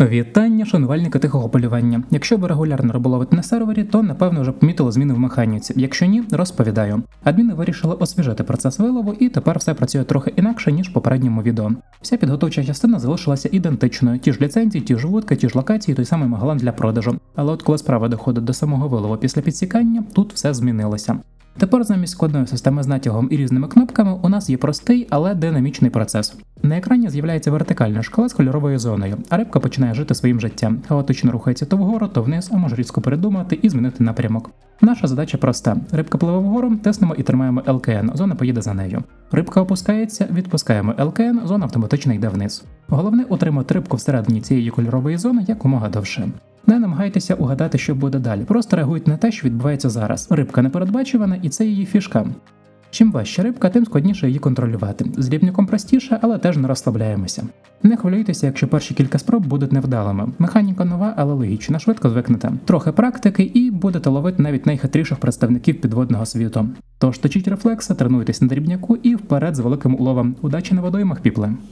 Вітання, шанувальники тихого полювання. Якщо ви регулярно риболовите на сервері, то напевно вже помітили зміни в механіці. Якщо ні, розповідаю. Адміни вирішили освіжити процес вилову, і тепер все працює трохи інакше ніж в попередньому відео. Вся підготовча частина залишилася ідентичною: ті ж ліцензії, ті ж вудки, ті ж локації, той самий магалан для продажу. Але от коли справа доходить до самого вилову після підсікання, тут все змінилося. Тепер замість складної системи з натягом і різними кнопками у нас є простий, але динамічний процес. На екрані з'являється вертикальна шкала з кольоровою зоною, а рибка починає жити своїм життям, хаотично рухається то вгору, то вниз, а може різко передумати і змінити напрямок. Наша задача проста: рибка пливе вгору, тиснемо і тримаємо ЛКН, зона поїде за нею. Рибка опускається, відпускаємо ЛКН, зона автоматично йде вниз. Головне утримати рибку всередині цієї кольорової зони якомога довше. Не намагайтеся угадати, що буде далі. Просто реагуйте на те, що відбувається зараз. Рибка непередбачувана, і це її фішка. Чим важча рибка, тим складніше її контролювати. З рібняком простіше, але теж не розслабляємося. Не хвилюйтеся, якщо перші кілька спроб будуть невдалими. Механіка нова, але логічна, швидко звикнете. Трохи практики і будете ловити навіть найхитріших представників підводного світу. Тож точіть рефлекси, тренуйтесь на дрібняку і вперед з великим уловом. Удачі на водоймах, піпли!